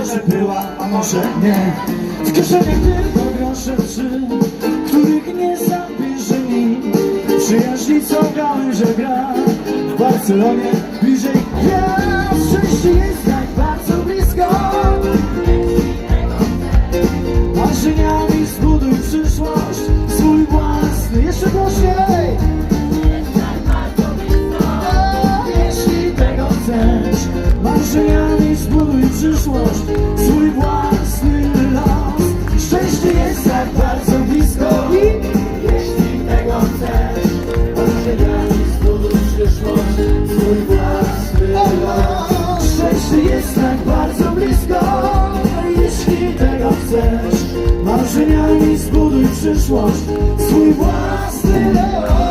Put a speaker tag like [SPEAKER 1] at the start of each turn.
[SPEAKER 1] może była, a może nie. W kieszeniach tylko grosze trzy Których nie zabierze nikt Przyjaźni co gałęzie gra W Barcelonie bliżej. Gwiazd przyszłość Swój własny los. Szczęście jest tak bardzo blisko. I jeśli tego chcesz Marzeniami zbuduj przyszłość Swój własny los. Szczęście jest tak bardzo blisko. Jeśli tego chcesz Marzeniami zbuduj przyszłość Swój własny los